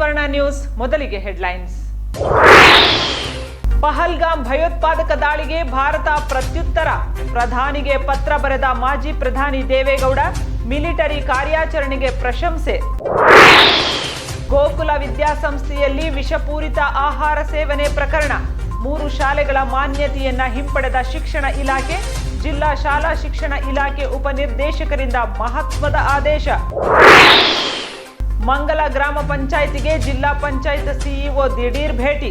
ಸ್ವರ್ಣ ನ್ಯೂಸ್ ಮೊದಲಿಗೆ ಹೆಡ್ಲೈನ್ಸ್. ಪಹಲ್ಗಾಮ್ ಭಯೋತ್ಪಾದಕ ದಾಳಿಗೆ ಭಾರತ ಪ್ರತ್ಯುತ್ತರ. ಪ್ರಧಾನಿಗೆ ಪತ್ರ ಬರೆದ ಮಾಜಿ ಪ್ರಧಾನಿ ದೇವೇಗೌಡ ಮಿಲಿಟರಿ ಕಾರ್ಯಾಚರಣೆಗೆ ಪ್ರಶಂಸೆ. ಗೋಕುಲ ವಿದ್ಯಾಸಂಸ್ಥೆಯಲ್ಲಿ ವಿಷಪೂರಿತ ಆಹಾರ ಸೇವನೆ ಪ್ರಕರಣ. ಮೂರು ಶಾಲೆಗಳ ಮಾನ್ಯತೆಯನ್ನ ಹಿಂಪಡೆದ ಶಿಕ್ಷಣ ಇಲಾಖೆ, ಜಿಲ್ಲಾ ಶಾಲಾ ಶಿಕ್ಷಣ ಇಲಾಖೆ ಉಪನಿರ್ದೇಶಕರಿಂದ ಮಹತ್ವದ ಆದೇಶ. ಮಂಗಲ ಗ್ರಾಮ ಪಂಚಾಯಿತಿಗೆ ಜಿಲ್ಲಾ ಪಂಚಾಯತ್ ಸಿಇಒ ದಿಢೀರ್ ಭೇಟಿ.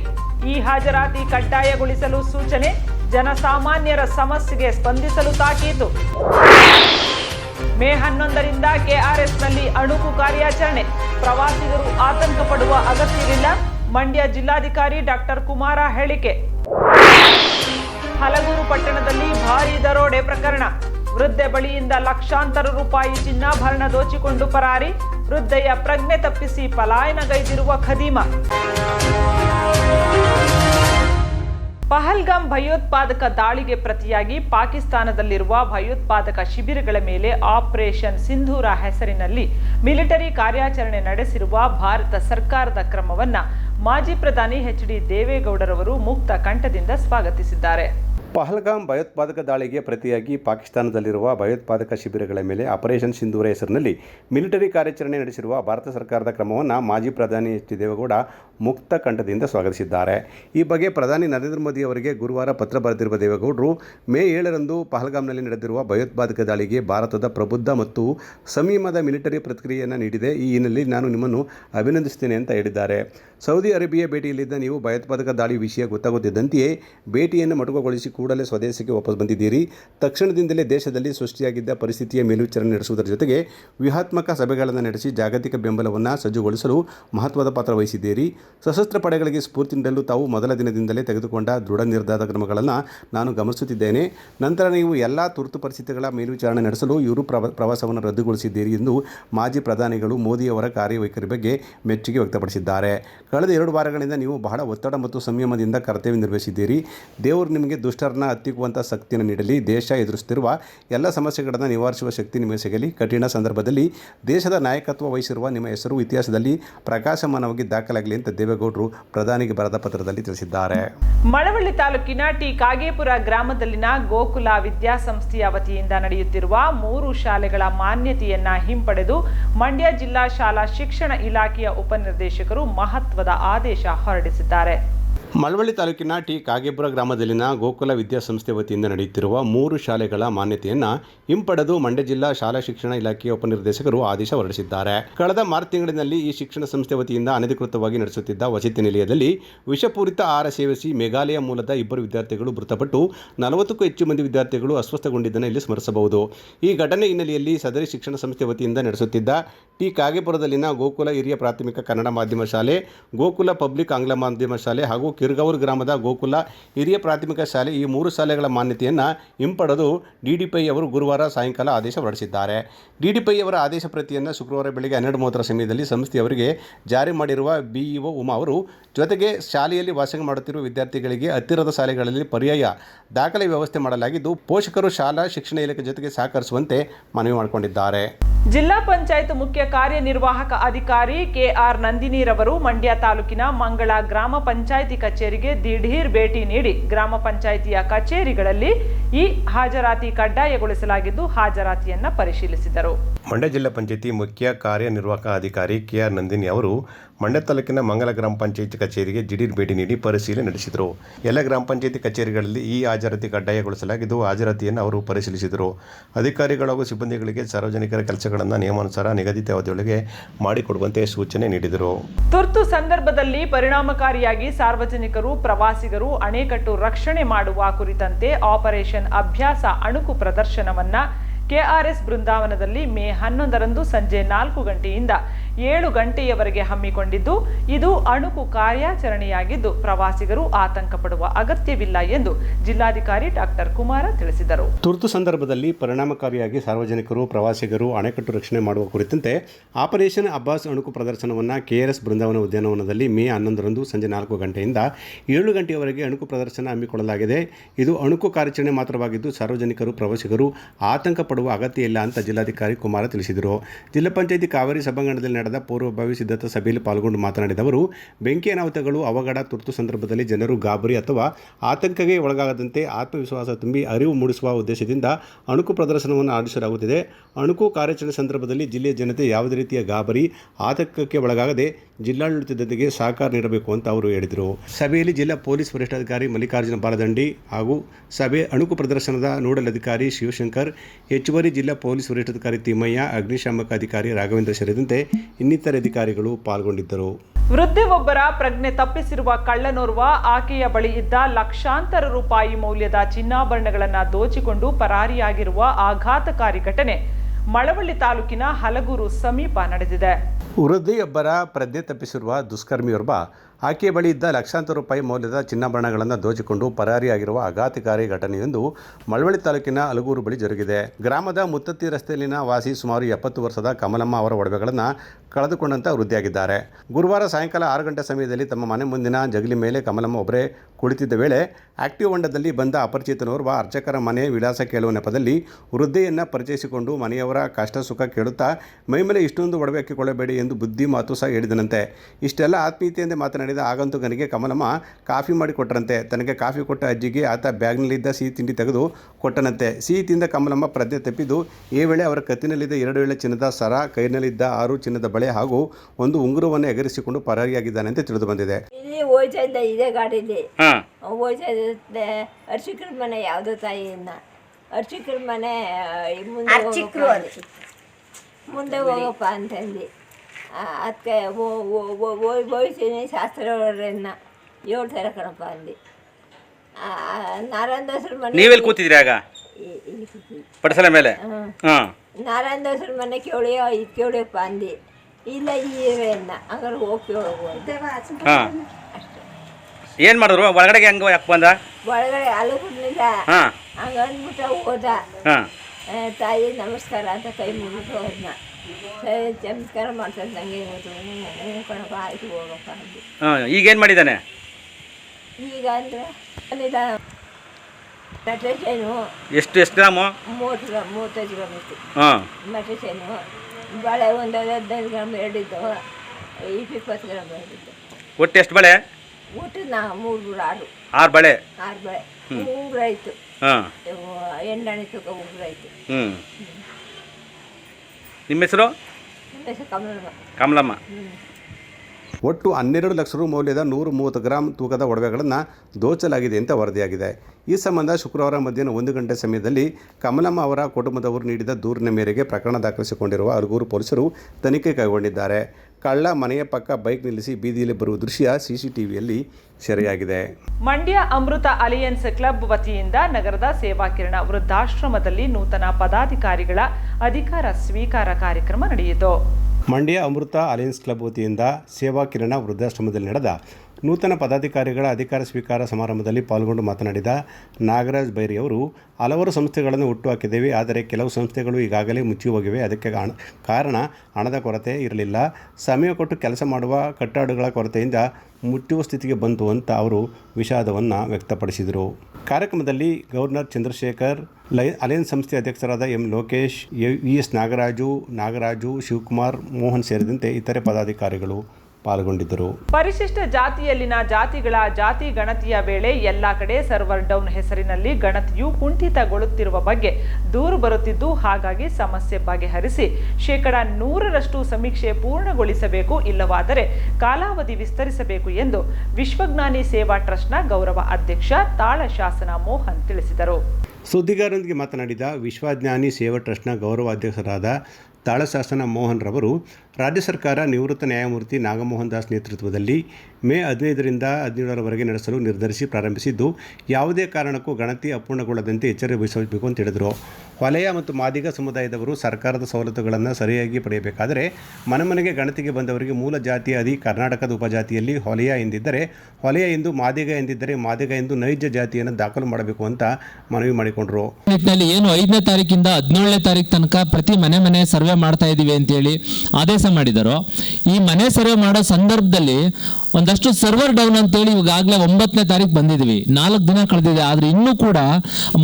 ಈ ಹಾಜರಾತಿ ಕಡ್ಡಾಯಗೊಳಿಸಲು ಸೂಚನೆ, ಜನಸಾಮಾನ್ಯರ ಸಮಸ್ಯೆಗೆ ಸ್ಪಂದಿಸಲು ತಾಕೀತು. ಮೇ ಹನ್ನೊಂದರಿಂದ ಕೆಆರ್ಎಸ್ನಲ್ಲಿ ಅಣುಕು ಕಾರ್ಯಾಚರಣೆ. ಪ್ರವಾಸಿಗರು ಆತಂಕ ಪಡುವ ಅಗತ್ಯವಿಲ್ಲ, ಮಂಡ್ಯ ಜಿಲ್ಲಾಧಿಕಾರಿ ಡಾಕ್ಟರ್ ಕುಮಾರ ಹೇಳಿಕೆ. ಹಲಗೂರು ಪಟ್ಟಣದಲ್ಲಿ ಭಾರೀ ದರೋಡೆ ಪ್ರಕರಣ. ವೃದ್ಧೆ ಬಳಿಯಿಂದ ಲಕ್ಷಾಂತರ ರೂಪಾಯಿ ಚಿನ್ನಾಭರಣ ದೋಚಿಕೊಂಡು ಪರಾರಿ. ವೃದ್ಧೆಯ ಪ್ರಜ್ಞೆ ತಪ್ಪಿಸಿ ಪಲಾಯನಗೈದಿರುವ ಖದೀಮ. ಪಹಲ್ಗಾಮ್ ಭಯೋತ್ಪಾದಕ ದಾಳಿಗೆ ಪ್ರತಿಯಾಗಿ ಪಾಕಿಸ್ತಾನದಲ್ಲಿರುವ ಭಯೋತ್ಪಾದಕ ಶಿಬಿರಗಳ ಮೇಲೆ ಆಪರೇಷನ್ ಸಿಂಧೂರ ಹೆಸರಿನಲ್ಲಿ ಮಿಲಿಟರಿ ಕಾರ್ಯಾಚರಣೆ ನಡೆಸಿರುವ ಭಾರತ ಸರ್ಕಾರದ ಕ್ರಮವನ್ನು ಮಾಜಿ ಪ್ರಧಾನಿ ಎಚ್ ಡಿ ದೇವೇಗೌಡರವರು ಮುಕ್ತ ಕಂಠದಿಂದ ಸ್ವಾಗತಿಸಿದ್ದಾರೆ. ಪಹಲ್ಗಾಮ್ ಭಯೋತ್ಪಾದಕ ದಾಳಿಗೆ ಪ್ರತಿಯಾಗಿ ಪಾಕಿಸ್ತಾನದಲ್ಲಿರುವ ಭಯೋತ್ಪಾದಕ ಶಿಬಿರಗಳ ಮೇಲೆ ಆಪರೇಷನ್ ಸಿಂಧೂರ ಹೆಸರಿನಲ್ಲಿ ಮಿಲಿಟರಿ ಕಾರ್ಯಾಚರಣೆ ನಡೆಸಿರುವ ಭಾರತ ಸರ್ಕಾರದ ಕ್ರಮವನ್ನು ಮಾಜಿ ಪ್ರಧಾನಿ ಎಚ್ ಡಿ ದೇವೇಗೌಡ ಮುಕ್ತ ಕಂಠದಿಂದ ಸ್ವಾಗತಿಸಿದ್ದಾರೆ. ಈ ಬಗ್ಗೆ ಪ್ರಧಾನಿ ನರೇಂದ್ರ ಮೋದಿ ಅವರಿಗೆ ಗುರುವಾರ ಪತ್ರ ಬರೆದಿರುವ ದೇವೇಗೌಡರು, ಮೇ ಏಳರಂದು ಪಹಲ್ಗಾಮ್ನಲ್ಲಿ ನಡೆದಿರುವ ಭಯೋತ್ಪಾದಕ ದಾಳಿಗೆ ಭಾರತದ ಪ್ರಬುದ್ಧ ಮತ್ತು ಸಮೀಮದ ಮಿಲಿಟರಿ ಪ್ರತಿಕ್ರಿಯೆಯನ್ನು ನೀಡಿದೆ. ಈ ಹಿನ್ನೆಲೆಯಲ್ಲಿ ನಾನು ನಿಮ್ಮನ್ನು ಅಭಿನಂದಿಸುತ್ತೇನೆ ಅಂತ ಹೇಳಿದ್ದಾರೆ. ಸೌದಿ ಅರೇಬಿಯಾ ಭೇಟಿಯಲ್ಲಿದ್ದ ನೀವು ಭಯೋತ್ಪಾದಕ ದಾಳಿ ವಿಷಯ ಗೊತ್ತಾಗುತ್ತಿದ್ದಂತೆಯೇ ಭೇಟಿಯನ್ನು ಮೊಟಕುಗೊಳಿಸಿ ಕೂಡಲೇ ಸ್ವದೇಶಕ್ಕೆ ವಾಪಸ್ ಬಂದಿದ್ದೀರಿ. ತಕ್ಷಣದಿಂದಲೇ ದೇಶದಲ್ಲಿ ಸೃಷ್ಟಿಯಾಗಿದ್ದ ಪರಿಸ್ಥಿತಿಯ ಮೇಲ್ವಿಚಾರಣೆ ನಡೆಸುವುದರ ಜೊತೆಗೆ ವ್ಯೂಹಾತ್ಮಕ ಸಭೆಗಳನ್ನು ನಡೆಸಿ ಜಾಗತಿಕ ಬೆಂಬಲವನ್ನು ಸಜ್ಜುಗೊಳಿಸಲು ಮಹತ್ವದ ಪಾತ್ರ ವಹಿಸಿದ್ದೀರಿ. ಸಶಸ್ತ್ರ ಪಡೆಗಳಿಗೆ ಸ್ಫೂರ್ತಿ ನೀಡಲು ತಾವು ಮೊದಲ ದಿನದಿಂದಲೇ ತೆಗೆದುಕೊಂಡ ದೃಢ ನಿರ್ಧಾರ ಕ್ರಮಗಳನ್ನು ನಾನು ಗಮನಿಸುತ್ತಿದ್ದೇನೆ. ನಂತರ ನೀವು ಎಲ್ಲ ತುರ್ತು ಪರಿಸ್ಥಿತಿಗಳ ಮೇಲ್ವಿಚಾರಣೆ ನಡೆಸಲು ಇವರು ಪ್ರವ, ಪ್ರವಾಸವನ್ನು ರದ್ದುಗೊಳಿಸಿದ್ದೀರಿ ಎಂದು ಮಾಜಿ ಪ್ರಧಾನಿಗಳು ಮೋದಿಯವರ ಕಾರ್ಯವೈಖರಿ ಬಗ್ಗೆ ಮೆಚ್ಚುಗೆ ವ್ಯಕ್ತಪಡಿಸಿದ್ದಾರೆ. ಕಳೆದ ಎರಡು ವಾರಗಳಿಂದ ನೀವು ಬಹಳ ಒತ್ತಡ ಮತ್ತು ಸಂಯಮದಿಂದ ಕರ್ತವ್ಯ ನಿರ್ವಹಿಸಿದ್ದೀರಿ. ದೇವರು ನಿಮಗೆ ದುಷ್ಟರನ್ನ ಹತ್ತಿಕ್ಕುವಂಥ ಶಕ್ತಿಯನ್ನು ನೀಡಲಿ. ದೇಶ ಎದುರಿಸುತ್ತಿರುವ ಎಲ್ಲ ಸಮಸ್ಯೆಗಳನ್ನು ನಿವಾರಿಸುವ ಶಕ್ತಿ ನಿಮಗೆ ಸಿಗಲಿ ಕಠಿಣ ಸಂದರ್ಭದಲ್ಲಿ ದೇಶದ ನಾಯಕತ್ವ ವಹಿಸಿರುವ ನಿಮ್ಮ ಹೆಸರು ಇತಿಹಾಸದಲ್ಲಿ ಪ್ರಕಾಶಮಾನವಾಗಿ ದಾಖಲಾಗಲಿ ಅಂತ ದೇವೇಗೌಡರು ಪ್ರಧಾನಿಗೆ ಬರೆದ ಪತ್ರದಲ್ಲಿ ತಿಳಿಸಿದ್ದಾರೆ. ಮಳವಳ್ಳಿ ತಾಲೂಕಿನ ಟಿ. ಕಾಗೇಪುರ ಗ್ರಾಮದಲ್ಲಿನ ಗೋಕುಲ ವಿದ್ಯಾಸಂಸ್ಥೆಯ ವತಿಯಿಂದ ನಡೆಯುತ್ತಿರುವ ಮೂರು ಶಾಲೆಗಳ ಮಾನ್ಯತೆಯನ್ನ ಹಿಂಪಡೆದು ಮಂಡ್ಯ ಜಿಲ್ಲಾ ಶಾಲಾ ಶಿಕ್ಷಣ ಇಲಾಖೆಯ ಉಪನಿರ್ದೇಶಕರು ಮಹತ್ವದ ಆದೇಶ ಹೊರಡಿಸಿದ್ದಾರೆ. ಮಳವಳ್ಳಿ ತಾಲೂಕಿನ ಟಿ ಕಾಗೇಪುರ ಗ್ರಾಮದಲ್ಲಿನ ಗೋಕುಲ ವಿದ್ಯಾಸಂಸ್ಥೆ ವತಿಯಿಂದ ನಡೆಯುತ್ತಿರುವ ಮೂರು ಶಾಲೆಗಳ ಮಾನ್ಯತೆಯನ್ನು ಹಿಂಪಡೆದು ಮಂಡ್ಯ ಜಿಲ್ಲಾ ಶಾಲಾ ಶಿಕ್ಷಣ ಇಲಾಖೆಯ ಉಪನಿರ್ದೇಶಕರು ಆದೇಶ ಹೊರಡಿಸಿದ್ದಾರೆ. ಕಳೆದ ಮಾರ್ಚ್ ತಿಂಗಳಿನಲ್ಲಿ ಈ ಶಿಕ್ಷಣ ಸಂಸ್ಥೆ ವತಿಯಿಂದ ಅನಧಿಕೃತವಾಗಿ ನಡೆಸುತ್ತಿದ್ದ ವಸತಿ ನಿಲಯದಲ್ಲಿ ವಿಷಪೂರಿತ ಆಹಾರ ಸೇವಿಸಿ ಮೇಘಾಲಯ ಮೂಲದ ಇಬ್ಬರು ವಿದ್ಯಾರ್ಥಿಗಳು ಮೃತಪಟ್ಟು ನಲವತ್ತಕ್ಕೂ ಹೆಚ್ಚು ಮಂದಿ ವಿದ್ಯಾರ್ಥಿಗಳು ಅಸ್ವಸ್ಥಗೊಂಡಿದ್ದನ್ನು ಇಲ್ಲಿ ಸ್ಮರಿಸಬಹುದು. ಈ ಘಟನೆ ಹಿನ್ನೆಲೆಯಲ್ಲಿ ಸದರಿ ಶಿಕ್ಷಣ ಸಂಸ್ಥೆ ವತಿಯಿಂದ ನಡೆಸುತ್ತಿದ್ದ ಟಿ ಕಾಗೇಪುರದಲ್ಲಿನ ಗೋಕುಲ ಹಿರಿಯ ಪ್ರಾಥಮಿಕ ಕನ್ನಡ ಮಾಧ್ಯಮ ಶಾಲೆ, ಗೋಕುಲ ಪಬ್ಲಿಕ್ ಆಂಗ್ಲ ಮಾಧ್ಯಮ ಶಾಲೆ ಹಾಗೂ ಕಿರ್ಗೌರ್ ಗ್ರಾಮದ ಗೋಕುಲ ಹಿರಿಯ ಪ್ರಾಥಮಿಕ ಶಾಲೆ ಈ ಮೂರು ಶಾಲೆಗಳ ಮಾನ್ಯತೆಯನ್ನು ಹಿಂಪಡೆದು ಡಿಡಿಪೈ ಅವರು ಗುರುವಾರ ಸಾಯಂಕಾಲ ಆದೇಶ ಹೊರಡಿಸಿದ್ದಾರೆ. ಡಿಡಿಪೈ ಅವರ ಆದೇಶ ಪ್ರತಿಯನ್ನು ಶುಕ್ರವಾರ ಬೆಳಗ್ಗೆ ಹನ್ನೆರಡು ಮೂವತ್ತರ ಸಮಯದಲ್ಲಿ ಸಂಸ್ಥೆಯವರಿಗೆ ಜಾರಿ ಮಾಡಿರುವ ಬಿಇಒ ಉಮಾ ಅವರು, ಜೊತೆಗೆ ಶಾಲೆಯಲ್ಲಿ ವಾಸಂಗ ಮಾಡುತ್ತಿರುವ ವಿದ್ಯಾರ್ಥಿಗಳಿಗೆ ಹತ್ತಿರದ ಶಾಲೆಗಳಲ್ಲಿ ಪರ್ಯಾಯ ದಾಖಲೆ ವ್ಯವಸ್ಥೆ ಮಾಡಲಾಗಿದ್ದು, ಪೋಷಕರು ಶಾಲಾ ಶಿಕ್ಷಣ ಇಲಾಖೆ ಜೊತೆಗೆ ಸಹಕರಿಸುವಂತೆ ಮನವಿ ಮಾಡಿಕೊಂಡಿದ್ದಾರೆ. ಜಿಲ್ಲಾ ಪಂಚಾಯತ್ ಮುಖ್ಯ ಕಾರ್ಯನಿರ್ವಾಹಕ ಅಧಿಕಾರಿ ಕೆಆರ್ ನಂದಿನಿರವರು ಮಂಡ್ಯ ತಾಲೂಕಿನ ಮಂಗಳ ಗ್ರಾಮ ಪಂಚಾಯಿತಿ ಕಚೇರಿಗೆ ದಿಢೀರ್ ಭೇಟಿ ನೀಡಿ ಗ್ರಾಮ ಪಂಚಾಯಿತಿಯ ಕಚೇರಿಗಳಲ್ಲಿ ಈ ಹಾಜರಾತಿ ಕಡ್ಡಾಯಗೊಳಿಸಲಾಗಿದ್ದು ಹಾಜರಾತಿಯನ್ನ ಪರಿಶೀಲಿಸಿದರು. ಮಂಡ್ಯ ಜಿಲ್ಲಾ ಪಂಚಾಯಿತಿ ಮುಖ್ಯ ಕಾರ್ಯನಿರ್ವಾಹಕ ಅಧಿಕಾರಿ ಕೆ ಆರ್ ನಂದಿನಿ ಅವರು ಮಂಡ್ಯ ತಾಲೂಕಿನ ಮಂಗಲ ಗ್ರಾಮ ಪಂಚಾಯತಿ ಕಚೇರಿಗೆ ದಿಢೀರ್ ಭೇಟಿ ನೀಡಿ ಪರಿಶೀಲನೆ ನಡೆಸಿದರು. ಎಲ್ಲ ಗ್ರಾಮ ಪಂಚಾಯಿತಿ ಕಚೇರಿಗಳಲ್ಲಿ ಈ ಹಾಜರಾತಿ ಕಡ್ಡಾಯಗೊಳಿಸಲಾಗಿದ್ದು ಹಾಜರಾತಿಯನ್ನು ಅವರು ಪರಿಶೀಲಿಸಿದರು. ಅಧಿಕಾರಿಗಳು ಹಾಗೂ ಸಿಬ್ಬಂದಿಗಳಿಗೆ ಸಾರ್ವಜನಿಕರ ಕೆಲಸಗಳನ್ನು ನಿಯಮಾನುಸಾರ ನಿಗದಿತ ಅವಧಿಯೊಳಗೆ ಮಾಡಿಕೊಡುವಂತೆ ಸೂಚನೆ ನೀಡಿದರು. ತುರ್ತು ಸಂದರ್ಭದಲ್ಲಿ ಪರಿಣಾಮಕಾರಿಯಾಗಿ ಸಾರ್ವಜನಿಕರು, ಪ್ರವಾಸಿಗರು ಅಣೆಕಟ್ಟು ರಕ್ಷಣೆ ಮಾಡುವ ಕುರಿತಂತೆ ಆಪರೇಷನ್ ಅಭ್ಯಾಸ ಅಣುಕು ಪ್ರದರ್ಶನವನ್ನ ಕೆಆರ್ಎಸ್ ಬೃಂದಾವನದಲ್ಲಿ ಮೇ ಹನ್ನೊಂದರಂದು ಸಂಜೆ ನಾಲ್ಕು ಗಂಟೆಯಿಂದ ಏಳು ಗಂಟೆಯವರೆಗೆ ಹಮ್ಮಿಕೊಂಡಿದ್ದು, ಇದು ಅಣುಕು ಕಾರ್ಯಾಚರಣೆಯಾಗಿದ್ದು ಪ್ರವಾಸಿಗರು ಆತಂಕ ಪಡುವ ಅಗತ್ಯವಿಲ್ಲ ಎಂದು ಜಿಲ್ಲಾಧಿಕಾರಿ ಡಾಕ್ಟರ್ ಕುಮಾರ ತಿಳಿಸಿದರು. ತುರ್ತು ಸಂದರ್ಭದಲ್ಲಿ ಪರಿಣಾಮಕಾರಿಯಾಗಿ ಸಾರ್ವಜನಿಕರು, ಪ್ರವಾಸಿಗರು ಅಣೆಕಟ್ಟು ರಕ್ಷಣೆ ಮಾಡುವ ಕುರಿತಂತೆ ಆಪರೇಷನ್ ಅಬ್ಬಾಸ್ ಅಣುಕು ಪ್ರದರ್ಶನವನ್ನು ಕೆಆರ್ಎಸ್ ಬೃಂದಾವನ ಉದ್ಯಾನವನದಲ್ಲಿ ಮೇ ಹನ್ನೊಂದರಂದು ಸಂಜೆ ನಾಲ್ಕು ಗಂಟೆಯಿಂದ ಏಳು ಗಂಟೆಯವರೆಗೆ ಅಣುಕು ಪ್ರದರ್ಶನ ಹಮ್ಮಿಕೊಳ್ಳಲಾಗಿದೆ. ಇದು ಅಣುಕು ಕಾರ್ಯಾಚರಣೆ ಮಾತ್ರವಾಗಿದ್ದು, ಸಾರ್ವಜನಿಕರು, ಪ್ರವಾಸಿಗರು ಆತಂಕ ಪಡುವ ಅಗತ್ಯ ಇಲ್ಲ ಅಂತ ಜಿಲ್ಲಾಧಿಕಾರಿ ಕುಮಾರ ತಿಳಿಸಿದರು. ಜಿಲ್ಲಾ ಪಂಚಾಯಿತಿ ಕಾವೇರಿ ಸಭಾಂಗಣದಲ್ಲಿ ನಡೆದ ನಡೆದ ಪೂರ್ವಭಾವಿ ಸಿದ್ಧತಾ ಸಭೆಯಲ್ಲಿ ಪಾಲ್ಗೊಂಡು ಮಾತನಾಡಿದ ಅವರು, ಬೆಂಕಿ ಅನಾಹುತಗಳು, ಅವಘಡ, ತುರ್ತು ಸಂದರ್ಭದಲ್ಲಿ ಜನರು ಗಾಬರಿ ಅಥವಾ ಆತಂಕಕ್ಕೆ ಒಳಗಾಗದಂತೆ ಆತ್ಮವಿಶ್ವಾಸ ತುಂಬಿ ಅರಿವು ಮೂಡಿಸುವ ಉದ್ದೇಶದಿಂದ ಅಣುಕು ಪ್ರದರ್ಶನವನ್ನು ಆಯೋಜಿಸಲಾಗುತ್ತಿದೆ. ಅಣುಕು ಕಾರ್ಯಾಚರಣೆ ಸಂದರ್ಭದಲ್ಲಿ ಜಿಲ್ಲೆಯ ಜನತೆ ಯಾವುದೇ ರೀತಿಯ ಗಾಬರಿ, ಆತಂಕಕ್ಕೆ ಒಳಗಾಗದೆ ಜಿಲ್ಲಾಡಳಿತದೊಂದಿಗೆ ಸಹಕಾರ ನೀಡಬೇಕು ಅಂತ ಅವರು ಹೇಳಿದರು. ಸಭೆಯಲ್ಲಿ ಜಿಲ್ಲಾ ಪೊಲೀಸ್ ವರಿಷ್ಠಾಧಿಕಾರಿ ಮಲ್ಲಿಕಾರ್ಜುನ ಬಾಲದಂಡಿ ಹಾಗೂ ಸಭೆ ಅಣುಕು ಪ್ರದರ್ಶನದ ನೋಡಲ್ ಅಧಿಕಾರಿ ಶಿವಶಂಕರ್, ಹೆಚ್ಚುವರಿ ಜಿಲ್ಲಾ ಪೊಲೀಸ್ ವರಿಷ್ಠಾಧಿಕಾರಿ ತಿಮ್ಮಯ್ಯ, ಅಗ್ನಿಶಾಮಕ ಅಧಿಕಾರಿ ರಾಘವೇಂದ್ರ ಸೇರಿದಂತೆ ಇನ್ನಿತರ ಅಧಿಕಾರಿಗಳು ಪಾಲ್ಗೊಂಡಿದ್ದರು. ವೃದ್ಧೆಯೊಬ್ಬರ ಪ್ರಜ್ಞೆ ತಪ್ಪಿಸಿರುವ ಕಳ್ಳನೋರ್ವ ಆಕೆಯ ಬಳಿ ಇದ್ದ ಲಕ್ಷಾಂತರ ರೂಪಾಯಿ ಮೌಲ್ಯದ ಚಿನ್ನಾಭರಣಗಳನ್ನು ದೋಚಿಕೊಂಡು ಪರಾರಿಯಾಗಿರುವ ಆಘಾತಕಾರಿ ಘಟನೆ ಮಳವಳ್ಳಿ ತಾಲೂಕಿನ ಹಲಗೂರು ಸಮೀಪ ನಡೆದಿದೆ. ವೃದ್ಧೆಯೊಬ್ಬರ ಪ್ರಜ್ಞೆ ತಪ್ಪಿಸಿರುವ ದುಷ್ಕರ್ಮಿಯೊಬ್ಬ ಆಕೆಯ ಬಳಿ ಇದ್ದ ಲಕ್ಷಾಂತರ ರೂಪಾಯಿ ಮೌಲ್ಯದ ಚಿನ್ನಾಭರಣಗಳನ್ನು ದೋಚಿಕೊಂಡು ಪರಾರಿಯಾಗಿರುವ ಆಘಾತಕಾರಿ ಘಟನೆಯೊಂದು ಮಳವಳ್ಳಿ ತಾಲೂಕಿನ ಅಲಗೂರು ಬಳಿ ಜರುಗಿದೆ. ಗ್ರಾಮದ ಮುತ್ತತ್ತಿ ರಸ್ತೆಯಲ್ಲಿನ ವಾಸಿ ಸುಮಾರು ಎಪ್ಪತ್ತು ವರ್ಷದ ಕಮಲಮ್ಮ ಅವರ ಒಡವೆಗಳನ್ನು ಕಳೆದುಕೊಂಡಂತ ವೃದ್ಧಿಯಾಗಿದ್ದಾರೆ. ಗುರುವಾರ ಸಾಯಂಕಾಲ ಆರು ಗಂಟೆ ಸಮಯದಲ್ಲಿ ತಮ್ಮ ಮನೆ ಮುಂದಿನ ಜಗಲಿ ಮೇಲೆ ಕಮಲಮ್ಮ ಒಬ್ಬರೇ ಕುಳಿತಿದ್ದ ವೇಳೆ ಆಕ್ಟಿವ್ ಹೊಂಡದಲ್ಲಿ ಬಂದ ಅಪರಿಚಿತನೋರ್ವ ಅರ್ಚಕರ ಮನೆ ವಿಳಾಸ ಕೇಳುವ ನೆಪದಲ್ಲಿ ವೃದ್ಧೆಯನ್ನು ಪರಿಚಯಿಸಿಕೊಂಡು ಮನೆಯವರ ಕಷ್ಟ ಸುಖ ಕೇಳುತ್ತಾ ಮೈಮೇಲೆ ಇಷ್ಟೊಂದು ಒಡವೆ ಹಾಕಿಕೊಳ್ಳಬೇಡಿ ಎಂದು ಬುದ್ಧಿ ಮಾತು ಸಹ ಹೇಳಿದನಂತೆ. ಇಷ್ಟೆಲ್ಲ ಆತ್ಮೀಯತೆಯಿಂದ ಮಾತನಾಡಿದ ಆಗಂತುಕನಿಗೆ ಕಮಲಮ್ಮ ಕಾಫಿ ಮಾಡಿ ಕೊಟ್ಟರಂತೆ ತನಗೆ ಕಾಫಿ ಕೊಟ್ಟ ಅಜ್ಜಿಗೆ ಆತ ಬ್ಯಾಗ್ನಲ್ಲಿದ್ದ ಸಿಹಿ ತಿಂಡಿ ತೆಗೆದು ಕೊಟ್ಟನಂತೆ. ಸಿಹಿ ತಿಂದ ಕಮಲಮ್ಮ ಪ್ರಜ್ಞೆ ತಪ್ಪಿದ್ದು ಈ ವೇಳೆ ಅವರ ಕತ್ತಿನಲ್ಲಿದ್ದ ಎರಡು ವೇಳೆ ಚಿನ್ನದ ಸರ ಕೈನಲ್ಲಿದ್ದ ಆರು ಚಿನ್ನದ ಬಳೆ ಹಾಗೂ ಒಂದು ಉಂಗುರವನ್ನು ಎಗರಿಸಿಕೊಂಡು ಪರಾರಿಯಾಗಿದ್ದಾನೆಂದು ತಿಳಿದು ಬಂದಿದೆ. ಇದೇ ಗಾಡೀಲಿ. ಅರ್ಚಕ್ರ ಮನೆ ಯಾವುದೋ ತಾಯಿಯನ್ನ ಅರ್ಚಕ್ರ ಮನೆ ಈ ಮುಂದೆ ಹೋಗಪ್ಪ ಅಂದೆ. ಮುಂದೆ ಓಯ್ತೀನಿ ಅದಕ್ಕೆ ಹೋಯ್ತೀನಿ ಶಾಸ್ತ್ರವರನ್ನ ಹೇಳ್ತಾರೆ ಕಣಪ್ಪ ಅಂದು. ನಾರಾಯಣ ದಾಸರ ಮನೆ ನೀವೆಲ್ಲಿ ಕೂತಿದ್ರಿ ಆಗ. ಪಡಸಲ ಮೇಲೆ. ಹಾಂ. ನಾರಾಯಣ ದಾಸರ ಮನೆ ಕೇಳಿಯೋ ಇದು ಕೇಳಿಯಪ್ಪ ಅಂದು. ಇಲ್ಲ ಈ ಹಂಗಾರೆ ಹೋಗಿ ಹಾಂ. ಏನು ಮಾಡಿದ್ರು? ಒಳಗಡೆ ಹೆಂಗೆ ಯಾಕೆ ಬಂದ? ಒಳಗಡೆ ಅಲ್ಲೂ ಬಿಡ್ಲಿಲ್ಲ ಹಂಗ ಅಂದ್ಬಿಟ್ಟ ಹೋದ. ಹಾಂ. ತಾಯಿ ನಮಸ್ಕಾರ ಅಂತ ಕೈ ಮುಗಿದು ಹೋದ್ನ. ಸರಿ ಚಮತ್ಕಾರ ಮಾಡ್ತಾರೆ ನಂಗೆ ಇವತ್ತು ಹ್ಞೂ ಕಣಪ್ಪ ಆಯ್ತು ಹೋಗಪ್ಪ ಅಂದು ಹಾಂ ಈಗೇನು ಮಾಡಿದ್ದಾನೆ? ಈಗ ಅಂದರೆ ಅಲ್ಲಿದ ಚೈನು ಎಷ್ಟು ಎಷ್ಟು ಗ್ರಾಮು? ಮೂವತ್ತು ಗ್ರಾಮ್ ಮೂವತ್ತೈದು ಗ್ರಾಮ್ ಇತ್ತು. ಹಾಂ. ಚೈನು ಬಳೆ ಒಂದು ಹದಿನೈದು ಗ್ರಾಮ್ ಎರಡಿದ್ದು ಇಪ್ಪತ್ತು ಗ್ರಾಮ್ ಎರಡಿದ್ದು ಒಟ್ಟು ಎಷ್ಟು ಬಳೆ? ಒಟ್ಟು ನಾ ಮೂರು ಆರು. ಆರು ಬಳೆ? ಆರು ಬಳೆ. ಮೂರು ಆಯಿತು ಹಾಂ. ಎಂಡಾಣಿ ತೂಕ ಮೂರು ಆಯಿತು ಹ್ಞೂ ನಿಮ್ಮ ಹೆಸರು? ಕಮಲಮ್ಮ. ಕಮಲಮ್ಮ. ಒಟ್ಟು ಹನ್ನೆರಡು ಲಕ್ಷ ರು ಮೌಲ್ಯದ ನೂರು ಮೂವತ್ತು ಗ್ರಾಂ ತೂಕದ ಒಡವೆಗಳನ್ನು ದೋಚಲಾಗಿದೆ ಅಂತ ವರದಿಯಾಗಿದೆ. ಈ ಸಂಬಂಧ ಶುಕ್ರವಾರ ಮಧ್ಯಾಹ್ನ ಒಂದು ಗಂಟೆ ಸಮಯದಲ್ಲಿ ಕಮಲಮ್ಮ ಅವರ ಕುಟುಂಬದವರು ನೀಡಿದ ದೂರಿನ ಮೇರೆಗೆ ಪ್ರಕರಣ ದಾಖಲಿಸಿಕೊಂಡಿರುವ ಅರಗೂರು ಪೊಲೀಸರು ತನಿಖೆ ಕೈಗೊಂಡಿದ್ದಾರೆ. ಕಳ್ಳ ಮನೆಯ ಪಕ್ಕ ಬೈಕ್ ನಿಲ್ಲಿಸಿ ಬೀದಿಯಲ್ಲಿ ಬರುವ ದೃಶ್ಯ ಸಿಸಿಟಿವಿಯಲ್ಲಿ ಸೆರೆಯಾಗಿದೆ. ಮಂಡ್ಯ ಅಮೃತ ಅಲಿಯನ್ಸ್ ಕ್ಲಬ್ ವತಿಯಿಂದ ನಗರದ ಸೇವಾಕಿರಣ ವೃದ್ಧಾಶ್ರಮದಲ್ಲಿ ನೂತನ ಪದಾಧಿಕಾರಿಗಳ ಅಧಿಕಾರ ಸ್ವೀಕಾರ ಕಾರ್ಯಕ್ರಮ ನಡೆಯಿತು. ಮಂಡ್ಯ ಅಮೃತ ಅಲಿಯನ್ಸ್ ಕ್ಲಬ್ ವತಿಯಿಂದ ಸೇವಾ ಕಿರಣ ವೃದ್ಧಾಶ್ರಮದಲ್ಲಿ ನಡೆದ ನೂತನ ಪದಾಧಿಕಾರಿಗಳ ಅಧಿಕಾರ ಸ್ವೀಕಾರ ಸಮಾರಂಭದಲ್ಲಿ ಪಾಲ್ಗೊಂಡು ಮಾತನಾಡಿದ ನಾಗರಾಜ್ ಬೈರಿ ಅವರು, ಹಲವಾರು ಸಂಸ್ಥೆಗಳನ್ನು ಹುಟ್ಟುಹಾಕಿದ್ದೇವೆ, ಆದರೆ ಕೆಲವು ಸಂಸ್ಥೆಗಳು ಈಗಾಗಲೇ ಮುಚ್ಚಿ ಹೋಗಿವೆ ಅದಕ್ಕೆ ಕಾರಣ ಹಣದ ಕೊರತೆ ಇರಲಿಲ್ಲ. ಸಮಯ ಕೊಟ್ಟು ಕೆಲಸ ಮಾಡುವ ಕಟ್ಟಡಗಳ ಕೊರತೆಯಿಂದ ಮುಚ್ಚುವ ಸ್ಥಿತಿಗೆ ಬಂತು ಅಂತ ಅವರು ವಿಷಾದವನ್ನು ವ್ಯಕ್ತಪಡಿಸಿದರು. ಕಾರ್ಯಕ್ರಮದಲ್ಲಿ ಗವರ್ನರ್ ಚಂದ್ರಶೇಖರ್, ಲೈ, ಅಲಯನ್ಸ್ ಸಂಸ್ಥೆ ಅಧ್ಯಕ್ಷರಾದ M Lokesh V S Nagaraju Nagaraju, Shivakumar, Mohan ಸೇರಿದಂತೆ ಇತರೆ ಪದಾಧಿಕಾರಿಗಳು. ಪಾಲ್ಗೊಂಡಿದ್ದರು. ಪರಿಶಿಷ್ಟ ಜಾತಿಯಲ್ಲಿನ ಜಾತಿಗಳ ಜಾತಿ ಗಣತಿಯ ವೇಳೆ ಎಲ್ಲ ಕಡೆ ಸರ್ವರ್ ಡೌನ್ ಹೆಸರಿನಲ್ಲಿ ಗಣತಿಯು ಕುಂಠಿತಗೊಳ್ಳುತ್ತಿರುವ ಬಗ್ಗೆ ದೂರು ಬರುತ್ತಿದ್ದು ಹಾಗಾಗಿ ಸಮಸ್ಯೆ ಬಗೆಹರಿಸಿ ಶೇಕಡ ನೂರರಷ್ಟು ಸಮೀಕ್ಷೆ ಪೂರ್ಣಗೊಳಿಸಬೇಕು ಇಲ್ಲವಾದರೆ ಕಾಲಾವಧಿ ವಿಸ್ತರಿಸಬೇಕು ಎಂದು ವಿಶ್ವಜ್ಞಾನಿ ಸೇವಾ ಟ್ರಸ್ಟ್ನ ಗೌರವ ಅಧ್ಯಕ್ಷ ತಾಳ ಶಾಸನ ಮೋಹನ್ ತಿಳಿಸಿದರು. ಸುದ್ದಿಗಾರರೊಂದಿಗೆ ಮಾತನಾಡಿದ ವಿಶ್ವಜ್ಞಾನಿ ಸೇವಾ ಟ್ರಸ್ಟ್ನ ಗೌರವ ಅಧ್ಯಕ್ಷರಾದ ತಾಳಶಾಸನ ಮೋಹನ್ ರವರು ರಾಜ್ಯ ಸರ್ಕಾರ ನಿವೃತ್ತ ನ್ಯಾಯಮೂರ್ತಿ ನಾಗಮೋಹನ್ ದಾಸ್ ನೇತೃತ್ವದಲ್ಲಿ ಮೇ ಹದಿನೈದರಿಂದ ಹದಿನೇಳರವರೆಗೆ ನಡೆಸಲು ನಿರ್ಧರಿಸಿ ಪ್ರಾರಂಭಿಸಿದ್ದು, ಯಾವುದೇ ಕಾರಣಕ್ಕೂ ಗಣತಿ ಅಪೂರ್ಣಗೊಳ್ಳದಂತೆ ಎಚ್ಚರಿಕೆ ವಹಿಸಬೇಕು ಅಂತ ಹೇಳಿದರು. ವಲಯ ಮತ್ತು ಮಾದಿಗ ಸಮುದಾಯದವರು ಸರ್ಕಾರದ ಸವಲತ್ತುಗಳನ್ನು ಸರಿಯಾಗಿ ಪಡೆಯಬೇಕಾದರೆ ಮನೆಮನೆಗೆ ಗಣತಿಗೆ ಬಂದವರಿಗೆ ಮೂಲ ಜಾತಿಯ ಅದಿ, ಕರ್ನಾಟಕದ ಉಪಜಾತಿಯಲ್ಲಿ ಹೊಲೆಯ ಎಂದಿದ್ದರೆ ಹೊಲೆಯ ಎಂದು ಮಾದಿಗ ಎಂದಿದ್ದರೆ ಮಾದಿಗ ಎಂದು ನೈಜ ಜಾತಿಯನ್ನು ದಾಖಲು ಮಾಡಬೇಕು ಅಂತ ಮನವಿ ಮಾಡಿಕೊಂಡರು. ಏನು ಐದನೇ ತಾರೀಕಿಂದ ಹದಿನೇಳನೇ ತಾರೀಕು ತನಕ ಪ್ರತಿ ಮನೆ ಮನೆ ಸರ್ವೆ ಮಾಡ್ತಾ ಇದ್ದೀವಿ ಅಂತೇಳಿ ಆದೇಶ ಮಾಡಿದರು ಈ ಮನೆ ಸರ್ವೆ ಮಾಡೋ ಸಂದರ್ಭದಲ್ಲಿ ಒಂದಷ್ಟು ಸರ್ವರ್ ಡೌನ್ ಅಂತೇಳಿ ಈಗಾಗಲೇ ಒಂಬತ್ತನೇ ತಾರೀಕು ಬಂದಿದ್ವಿ. ನಾಲ್ಕು ದಿನ ಕಳೆದಿದೆ, ಆದರೆ ಇನ್ನೂ ಕೂಡ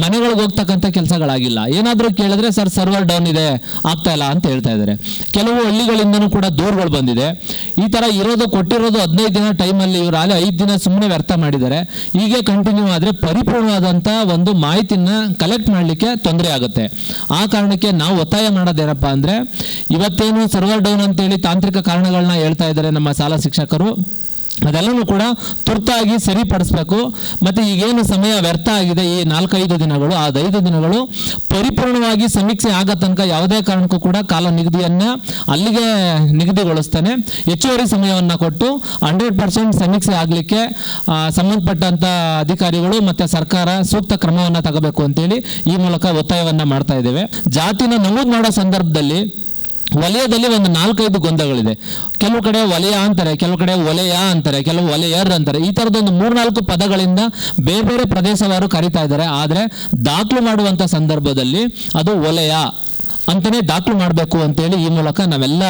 ಮನೆಗಳಿಗೆ ಹೋಗ್ತಕ್ಕಂಥ ಕೆಲಸಗಳಾಗಿಲ್ಲ. ಏನಾದರೂ ಕೇಳಿದ್ರೆ, ಸರ್ ಸರ್ವರ್ ಡೌನ್ ಇದೆ, ಆಗ್ತಾ ಇಲ್ಲ, ಅಂತ ಹೇಳ್ತಾ ಇದ್ದಾರೆ. ಕೆಲವು ಹಳ್ಳಿಗಳಿಂದನೂ ಕೂಡ ದೂರುಗಳು ಬಂದಿದೆ. ಈ ಥರ ಇರೋದು, ಕೊಟ್ಟಿರೋದು ಹದಿನೈದು ದಿನ ಟೈಮಲ್ಲಿ ಇವರು ಅಲ್ಲಿ ಐದು ದಿನ ಸುಮ್ಮನೆ ವ್ಯರ್ಥ ಮಾಡಿದ್ದಾರೆ. ಹೀಗೆ ಕಂಟಿನ್ಯೂ ಆದರೆ ಪರಿಪೂರ್ಣವಾದಂಥ ಒಂದು ಮಾಹಿತಿನ ಕಲೆಕ್ಟ್ ಮಾಡಲಿಕ್ಕೆ ತೊಂದರೆ ಆಗುತ್ತೆ. ಆ ಕಾರಣಕ್ಕೆ ನಾವು ಒತ್ತಾಯ ಮಾಡೋದೇನಪ್ಪ ಅಂದರೆ, ಇವತ್ತೇನು ಸರ್ವರ್ ಡೌನ್ ಅಂತೇಳಿ ತಾಂತ್ರಿಕ ಕಾರಣಗಳನ್ನ ಹೇಳ್ತಾ ಇದ್ದಾರೆ ನಮ್ಮ ಶಾಲಾ ಶಿಕ್ಷಕರು. ಅದೆಲ್ಲನೂ ಕೂಡ ತುರ್ತಾಗಿ ಸರಿಪಡಿಸ್ಬೇಕು. ಮತ್ತು ಈಗೇನು ಸಮಯ ವ್ಯರ್ಥ ಆಗಿದೆ ಈ ನಾಲ್ಕೈದು ದಿನಗಳು, ಆ ಐದು ದಿನಗಳು ಪರಿಪೂರ್ಣವಾಗಿ ಸಮೀಕ್ಷೆ ಆಗೋ ತನಕ ಯಾವುದೇ ಕಾರಣಕ್ಕೂ ಕೂಡ ಕಾಲ ನಿಗದಿಯನ್ನು ಅಲ್ಲಿಗೆ ನಿಗದಿಗೊಳಿಸ್ತಾನೆ. ಹೆಚ್ಚುವರಿ ಸಮಯವನ್ನು ಕೊಟ್ಟು ಹಂಡ್ರೆಡ್ ಪರ್ಸೆಂಟ್ ಸಮೀಕ್ಷೆ ಆಗಲಿಕ್ಕೆ ಸಂಬಂಧಪಟ್ಟಂಥ ಅಧಿಕಾರಿಗಳು ಮತ್ತು ಸರ್ಕಾರ ಸೂಕ್ತ ಕ್ರಮವನ್ನು ತಗೋಬೇಕು ಅಂತೇಳಿ ಈ ಮೂಲಕ ಒತ್ತಾಯವನ್ನು ಮಾಡ್ತಾ ಇದ್ದೇವೆ. ಜಾತಿನ ನಮೂದು ಮಾಡೋ ಸಂದರ್ಭದಲ್ಲಿ ವಲಯದಲ್ಲಿ ಒಂದು ನಾಲ್ಕೈದು ಗೊಂದಗಳಿದೆ ಕೆಲವು ಕಡೆ ವಲಯ ಅಂತಾರೆ, ಕೆಲವು ಕಡೆ ವಲಯ ಅಂತಾರೆ, ಕೆಲವು ವಲಯರ್ ಅಂತಾರೆ. ಈ ಥರದೊಂದು ಮೂರ್ನಾಲ್ಕು ಪದಗಳಿಂದ ಬೇರೆ ಬೇರೆ ಪ್ರದೇಶವಾರು ಕರಿತಾ ಇದ್ದಾರೆ. ಆದರೆ ದಾಖಲು ಮಾಡುವಂಥ ಸಂದರ್ಭದಲ್ಲಿ ಅದು ವಲಯ. ಅಂತಲೇ ದಾಖಲು ಮಾಡಬೇಕು ಅಂತೇಳಿ ಈ ಮೂಲಕ ನಾವೆಲ್ಲ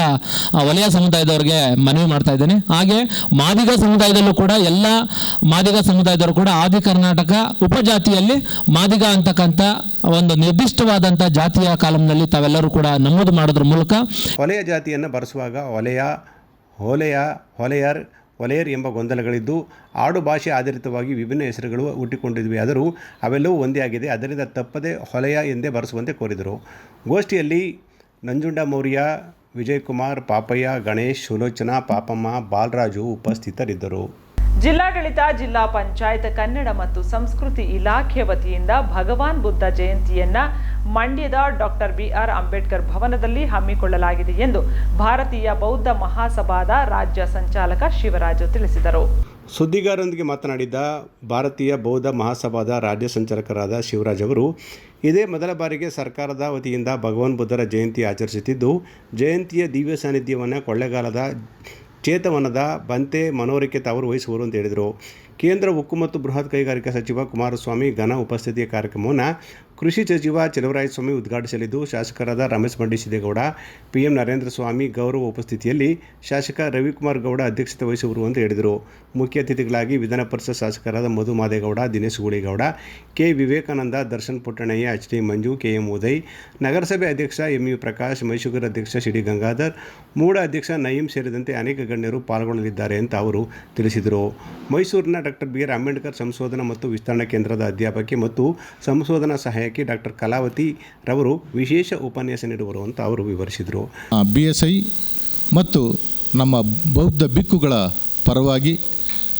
ವಲಯ ಸಮುದಾಯದವ್ರಿಗೆ ಮನವಿ ಮಾಡ್ತಾ ಇದ್ದೇನೆ. ಹಾಗೆ ಮಾದಿಗ ಸಮುದಾಯದಲ್ಲೂ ಕೂಡ ಎಲ್ಲ ಮಾದಿಗ ಸಮುದಾಯದವರು ಕೂಡ ಆದಿ ಕರ್ನಾಟಕ ಉಪಜಾತಿಯಲ್ಲಿ ಮಾದಿಗ ಅಂತಕ್ಕಂಥ ಒಂದು ನಿರ್ದಿಷ್ಟವಾದಂಥ ಜಾತಿಯ ಕಾಲಂನಲ್ಲಿ ತಾವೆಲ್ಲರೂ ಕೂಡ ನಮೂದು ಮಾಡೋದ್ರ ಮೂಲಕ ವಲಯ ಜಾತಿಯನ್ನು ಬರೆಸುವಾಗ ವಲಯ, ಹೊಲೆಯ, ಹೊಲೆಯರ್ ವಲಯರ್ ಎಂಬ ಗೊಂದಲಗಳಿದ್ದು ಆಡು ಭಾಷೆ ಆಧಾರಿತವಾಗಿ ವಿಭಿನ್ನ ಹೆಸರುಗಳು ಹುಟ್ಟಿಕೊಂಡಿದ್ವಿ. ಆದರೂ ಅವೆಲ್ಲವೂ ಒಂದೇ ಆಗಿದೆ. ಅದರಿಂದ ತಪ್ಪದೆ ಹೊಲೆಯ ಎಂದೇ ಬರೆಸುವಂತೆ ಕೋರಿದರು. ಗೋಷ್ಠಿಯಲ್ಲಿ ನಂಜುಂಡ ಮೌರ್ಯ, ವಿಜಯಕುಮಾರ್ ಪಾಪಯ್ಯ, ಗಣೇಶ್, ಸುಲೋಚನಾ ಪಾಪಮ್ಮ, ಬಾಲರಾಜು ಉಪಸ್ಥಿತರಿದ್ದರು. ಜಿಲ್ಲಾಡಳಿತ, ಜಿಲ್ಲಾ ಪಂಚಾಯತ್, ಕನ್ನಡ ಮತ್ತು ಸಂಸ್ಕೃತಿ ಇಲಾಖೆ ವತಿಯಿಂದ ಭಗವಾನ್ ಬುದ್ಧ ಜಯಂತಿಯನ್ನ ಮಂಡ್ಯದ ಡಾಕ್ಟರ್ ಬಿ ಆರ್ ಅಂಬೇಡ್ಕರ್ ಭವನದಲ್ಲಿ ಹಮ್ಮಿಕೊಳ್ಳಲಾಗಿದೆ ಎಂದು ಭಾರತೀಯ ಬೌದ್ಧ ಮಹಾಸಭಾದ ರಾಜ್ಯ ಸಂಚಾಲಕ ಶಿವರಾಜು ತಿಳಿಸಿದರು. ಸುದ್ದಿಗಾರರೊಂದಿಗೆ ಮಾತನಾಡಿದ ಭಾರತೀಯ ಬೌದ್ಧ ಮಹಾಸಭಾದ ರಾಜ್ಯ ಸಂಚಾಲಕರಾದ ಶಿವರಾಜ್ ಅವರು, ಇದೇ ಮೊದಲ ಬಾರಿಗೆ ಸರ್ಕಾರದ ವತಿಯಿಂದ ಭಗವಾನ್ ಬುದ್ಧರ ಜಯಂತಿ ಆಚರಿಸುತ್ತಿದ್ದು, ಜಯಂತಿಯ ದಿವ್ಯ ಸಾನ್ನಿಧ್ಯವನ್ನು ಕೊಳ್ಳೆಗಾಲದ ಚೇತವನದ ಬಂತೆ ಮನೋರಿಕೆ ತಾವರು ವಹಿಸುವರು ಅಂತ ಹೇಳಿದರು. ಕೇಂದ್ರ ಉಕ್ಕು ಮತ್ತು ಬೃಹತ್ ಕೈಗಾರಿಕಾ ಸಚಿವ ಕುಮಾರಸ್ವಾಮಿ ಘನ ಉಪಸ್ಥಿತಿಯ ಕಾರ್ಯಕ್ರಮವನ್ನು ಕೃಷಿ ಸಚಿವ ಸ್ವಾಮಿ ಉದ್ಘಾಟಿಸಲಿದ್ದು, ಶಾಸಕರಾದ Ramesh Mandisidegowda PM P M Narendra Swamy ಗೌರವ ಉಪಸ್ಥಿತಿಯಲ್ಲಿ ಶಾಸಕ ರವಿಕುಮಾರ್ ಗೌಡ ಅಧ್ಯಕ್ಷತೆ ವಹಿಸುವರು ಎಂದು ಹೇಳಿದರು. ಮುಖ್ಯ ಅತಿಥಿಗಳಾಗಿ ವಿಧಾನ ಪರಿಷತ್ ಶಾಸಕರಾದ Madhu Madegowda, Dinesh Gooligowda, K Vivekananda, Darshan Puttannaiah, H D Manju, K M Uday, ನಗರಸಭೆ ಅಧ್ಯಕ್ಷ ಎಂ ಯು ಪ್ರಕಾಶ್, ಮೈಸೂರು ಅಧ್ಯಕ್ಷ ಸಿ ಡಿ ಗಂಗಾಧರ್, ಮೂಡ ಅಧ್ಯಕ್ಷ ನಯೀಂ ಸೇರಿದಂತೆ ಅನೇಕ ಗಣ್ಯರು ಪಾಲ್ಗೊಳ್ಳಲಿದ್ದಾರೆ ಅಂತ ಅವರು ತಿಳಿಸಿದರು. ಮೈಸೂರಿನ ಡಾಕ್ಟರ್ ಬಿ ಆರ್ ಅಂಬೇಡ್ಕರ್ ಸಂಶೋಧನಾ ಮತ್ತು ವಿಸ್ತರಣಾ ಕೇಂದ್ರದ ಅಧ್ಯಾಪಕಿ ಮತ್ತು ಸಂಶೋಧನಾ ಸಹಾಯಕಿ ಡಾಕ್ಟರ್ ಕಲಾವತಿ ರವರು ವಿಶೇಷ ಉಪನ್ಯಾಸ ನೀಡುವರು ಅಂತ ಅವರು ವಿವರಿಸಿದರು. ಬಿ ಎಸ್ ಐ ಮತ್ತು ನಮ್ಮ ಬೌದ್ಧ ಬಿಕ್ಕುಗಳ ಪರವಾಗಿ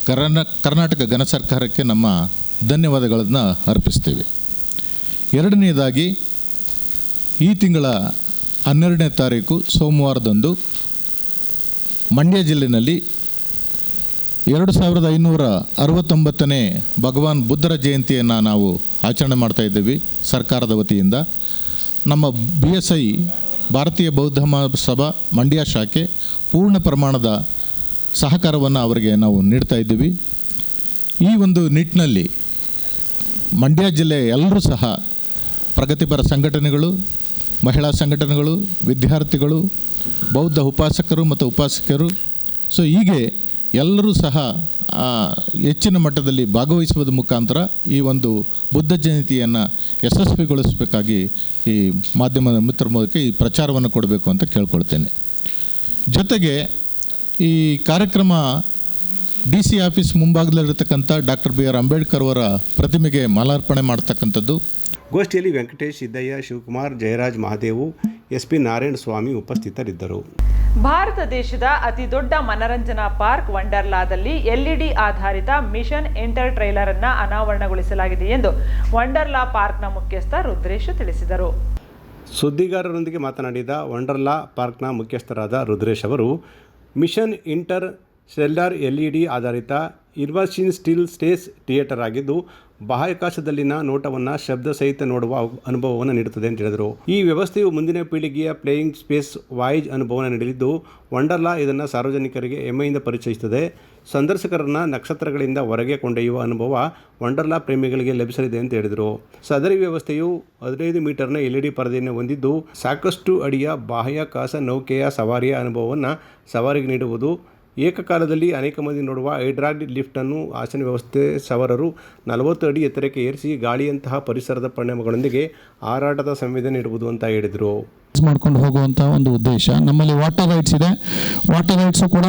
ಕರ್ನ, ಕರ್ನಾಟಕ ಘನ ಸರ್ಕಾರಕ್ಕೆ ನಮ್ಮ ಧನ್ಯವಾದಗಳನ್ನು ಅರ್ಪಿಸ್ತೇವೆ. ಎರಡನೆಯದಾಗಿ ಈ ತಿಂಗಳ ಹನ್ನೆರಡನೇ ತಾರೀಕು ಸೋಮವಾರದಂದು ಮಂಡ್ಯ ಜಿಲ್ಲೆಯಲ್ಲಿ ಎರಡು ಸಾವಿರದ ಐನೂರ ಅರವತ್ತೊಂಬತ್ತನೇ ಭಗವಾನ್ ಬುದ್ಧರ ಜಯಂತಿಯನ್ನು ನಾವು ಆಚರಣೆ ಮಾಡ್ತಾ ಇದ್ದೀವಿ ಸರ್ಕಾರದ ವತಿಯಿಂದ. ನಮ್ಮ ಬಿ ಎಸ್ ಐ ಭಾರತೀಯ ಬೌದ್ಧ ಮಹಾಸಭಾ ಮಂಡ್ಯ ಶಾಖೆ ಪೂರ್ಣ ಪ್ರಮಾಣದ ಸಹಕಾರವನ್ನು ಅವರಿಗೆ ನಾವು ನೀಡ್ತಾ ಇದ್ದೀವಿ. ಈ ಒಂದು ನಿಟ್ಟಿನಲ್ಲಿ ಮಂಡ್ಯ ಜಿಲ್ಲೆ ಎಲ್ಲರೂ ಸಹ ಪ್ರಗತಿಪರ ಸಂಘಟನೆಗಳು, ಮಹಿಳಾ ಸಂಘಟನೆಗಳು, ವಿದ್ಯಾರ್ಥಿಗಳು, ಬೌದ್ಧ ಉಪಾಸಕರು ಮತ್ತು ಉಪಾಸಕರು, ಸೊ ಹೀಗೆ ಎಲ್ಲರೂ ಸಹ ಹೆಚ್ಚಿನ ಮಟ್ಟದಲ್ಲಿ ಭಾಗವಹಿಸುವುದ ಮುಖಾಂತರ ಈ ಒಂದು ಬುದ್ಧ ಜಯಂತಿಯನ್ನು ಯಶಸ್ವಿಗೊಳಿಸಬೇಕಾಗಿ ಈ ಮಾಧ್ಯಮದ ಮಿತ್ರ ಮೂಲಕ ಈ ಪ್ರಚಾರವನ್ನು ಕೊಡಬೇಕು ಅಂತ ಕೇಳ್ಕೊಳ್ತೇನೆ. ಜೊತೆಗೆ ಈ ಕಾರ್ಯಕ್ರಮ ಡಿ ಸಿ ಆಫೀಸ್ ಮುಂಭಾಗದಲ್ಲಿರ್ತಕ್ಕಂಥ ಡಾಕ್ಟರ್ ಬಿ ಆರ್ ಅಂಬೇಡ್ಕರ್ ಅವರ ಪ್ರತಿಮೆಗೆ ಮಾಲಾರ್ಪಣೆ ಮಾಡ್ತಕ್ಕಂಥದ್ದು ಗೋಷ್ಠಿಯಲ್ಲಿ ವೆಂಕಟೇಶ್ ಸಿದ್ದಯ್ಯ ಶಿವಕುಮಾರ್ ಜಯರಾಜ್ ಮಹಾದೇವು ಎಸ್ ಪಿ ನಾರಾಯಣ ಸ್ವಾಮಿ ಉಪಸ್ಥಿತರಿದ್ದರು. ಭಾರತ ದೇಶದ ಅತಿ ದೊಡ್ಡ ಮನರಂಜನಾ ಪಾರ್ಕ್ ವಂಡರ್ಲಾದಲ್ಲಿ ಎಲ್ಇಡಿ ಆಧಾರಿತ ಮಿಷನ್ ಎಂಟರ್ ಟ್ರೈಲರ್ ಅನ್ನ ಅನಾವರಣಗೊಳಿಸಲಾಗಿದೆ ಎಂದು ವಂಡರ್ಲಾ ಪಾರ್ಕ್ನ ಮುಖ್ಯಸ್ಥ ರುದ್ರೇಶ್ ತಿಳಿಸಿದರು. ಸುದ್ದಿಗಾರರೊಂದಿಗೆ ಮಾತನಾಡಿದ ವಂಡರ್ಲಾ ಪಾರ್ಕ್ನ ಮುಖ್ಯಸ್ಥರಾದ ರುದ್ರೇಶ್ ಅವರು ಮಿಷನ್ ಇಂಟರ್ ಸೆಲ್ಲರ್ ಎಲ್ಇಡಿ ಆಧಾರಿತ ಇರ್ವರ್ಸಿನ್ ಸ್ಟಿಲ್ ಸ್ಟೇಸ್ ಥಿಯೇಟರ್ ಆಗಿದ್ದು, ಬಾಹ್ಯಾಕಾಶದಲ್ಲಿನ ನೋಟವನ್ನು ಶಬ್ದ ಸಹಿತ ನೋಡುವ ಅನುಭವವನ್ನು ನೀಡುತ್ತದೆ ಅಂತ ಹೇಳಿದರು. ಈ ವ್ಯವಸ್ಥೆಯು ಮುಂದಿನ ಪೀಳಿಗೆಯ ಪ್ಲೇಯಿಂಗ್ ಸ್ಪೇಸ್ ವಾಯ್ಜ್ ಅನುಭವವನ್ನು ನೀಡಲಿದ್ದು, ವಂಡರ್ಲಾ ಇದನ್ನು ಸಾರ್ವಜನಿಕರಿಗೆ ಹೆಮ್ಮೆಯಿಂದ ಪರಿಚಯಿಸುತ್ತದೆ. ಸಂದರ್ಶಕರನ್ನು ನಕ್ಷತ್ರಗಳಿಂದ ಹೊರಗೆ ಕೊಂಡೊಯ್ಯುವ ಅನುಭವ ವಂಡರ್ಲಾ ಪ್ರೇಮಿಗಳಿಗೆ ಲಭಿಸಲಿದೆ ಅಂತ ಹೇಳಿದರು. ಸದರಿ ವ್ಯವಸ್ಥೆಯು ಹದಿನೈದು ಮೀಟರ್ನ ಎಲ್ ಇ ಡಿ ಪರದೆಯನ್ನು ಹೊಂದಿದ್ದು, ಸಾಕಷ್ಟು ಅಡಿಯ ಬಾಹ್ಯಾಕಾಶ ನೌಕೆಯ ಸವಾರಿಯ ಅನುಭವವನ್ನು ಸವಾರಿಗೆ ನೀಡುವುದು ಏಕಕಾಲದಲ್ಲಿ ಅನೇಕ ಮಂದಿ ನೋಡುವ ಹೈಡ್ರಾಲಿಕ್ ಲಿಫ್ಟನ್ನು ಆಸನ ವ್ಯವಸ್ಥೆ ಸವರರು ನಲವತ್ತು ಅಡಿ ಎತ್ತರಕ್ಕೆ ಏರಿಸಿ ಗಾಳಿಯಂತಹ ಪರಿಸರದ ಪರಿಣಾಮಗಳೊಂದಿಗೆ ಹಾರಾಟದ ಸಂವೇದನೆ ಇಡುವುದು ಅಂತ ಹೇಳಿದರು. ಮಾಡ್ಕೊಂಡು ಹೋಗುವಂಥ ಒಂದು ಉದ್ದೇಶ. ನಮ್ಮಲ್ಲಿ ವಾಟರ್ ರೈಟ್ಸ್ ಇದೆ. ವಾಟರ್ ರೈಟ್ಸು ಕೂಡ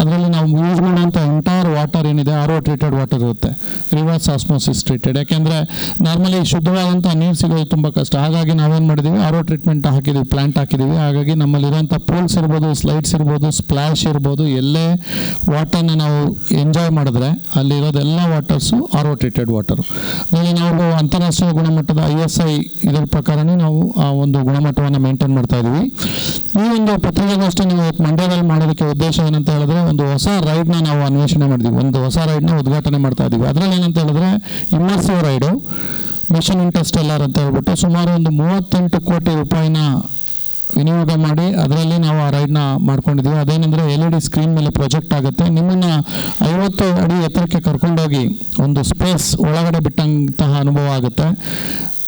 ಅದರಲ್ಲಿ ನಾವು ಯೂಸ್ ಮಾಡುವಂಥ ಎಂಟೈರ್ ವಾಟರ್ ಏನಿದೆ ಆರ್ ಒ ಟ್ರೀಟೆಡ್ ವಾಟರ್ ಇರುತ್ತೆ. ರಿವರ್ಸ್ ಆಸ್ಮೋಸಿಸ್ ಟ್ರೀಟೆಡ್ ಯಾಕೆಂದರೆ ನಾರ್ಮಲಿ ಶುದ್ಧವಾದಂಥ ನೀರು ಸಿಗೋದು ತುಂಬ ಕಷ್ಟ. ಹಾಗಾಗಿ ನಾವೇನು ಮಾಡಿದ್ದೀವಿ ಆರ್ ಒ ಟ್ರೀಟ್ಮೆಂಟ್ ಹಾಕಿದ್ದೀವಿ ಪ್ಲಾಂಟ್ ಹಾಕಿದ್ದೀವಿ ಹಾಗಾಗಿ ನಮ್ಮಲ್ಲಿರುವಂಥ ಪೂಲ್ಸ್ ಇರ್ಬೋದು ಸ್ಲೈಡ್ಸ್ ಇರ್ಬೋದು ಸ್ಪ್ಲಾಶ್ ಇರ್ಬೋದು, ಎಲ್ಲೇ ವಾಟರ್ನ ನಾವು ಎಂಜಾಯ್ ಮಾಡಿದ್ರೆ ಅಲ್ಲಿರೋದೆಲ್ಲ waters R O treated water ಅದರಲ್ಲಿ ನಾವು ಅಂತಾರಾಷ್ಟ್ರೀಯ ಗುಣಮಟ್ಟದ ಐ ಎಸ್ ಐ ಇದರ ಪ್ರಕಾರನೇ ನಾವು ಆ ಒಂದು ಗುಣಮಟ್ಟವನ್ನು ಮೇಂಟೈನ್ ಮಾಡ್ತಾ ಇದ್ದೀವಿ ಈ ಒಂದು ಪತ್ರಿಕಾಗೋಷ್ಠಿ ನೀವು ಮಂಡ್ಯದಲ್ಲಿ ಮಾಡೋದಕ್ಕೆ ಉದ್ದೇಶ ಏನಂತ ಹೇಳಿದ್ರೆ ಒಂದು ಹೊಸ ರೈಡ್ನ ನಾವು ಅನ್ವೇಷಣೆ ಮಾಡಿದ್ವಿ ಒಂದು ಹೊಸ ರೈಡ್ನ ಉದ್ಘಾಟನೆ ಮಾಡ್ತಾ ಇದ್ದೀವಿ ಅದರಲ್ಲಿ ಏನಂತ ಹೇಳಿದ್ರೆ ಇಮ್ಮರ್ಸಿವ್ ರೈಡು ಮಿಷನ್ ಇಂಟರ್ಸ್ಟೆಲ್ಲರ್ ಅಂತ ಹೇಳ್ಬಿಟ್ಟು ಸುಮಾರು ಒಂದು ಮೂವತ್ತೆಂಟು ಕೋಟಿ ರೂಪಾಯಿನ ವಿನಿಯೋಗ ಮಾಡಿ ಅದರಲ್ಲಿ ನಾವು ಆ ರೈಡ್ನ ಮಾಡ್ಕೊಂಡಿದ್ದೀವಿ ಅದೇನೆಂದರೆ ಎಲ್ ಇ ಡಿ ಸ್ಕ್ರೀನ್ ಮೇಲೆ ಪ್ರೊಜೆಕ್ಟ್ ಆಗುತ್ತೆ. ನಿಮ್ಮನ್ನು ಐವತ್ತು ಅಡಿ ಎತ್ತರಕ್ಕೆ ಕರ್ಕೊಂಡೋಗಿ ಒಂದು ಸ್ಪೇಸ್ ಒಳಗಡೆ ಬಿಟ್ಟಂತಹ ಅನುಭವ ಆಗುತ್ತೆ.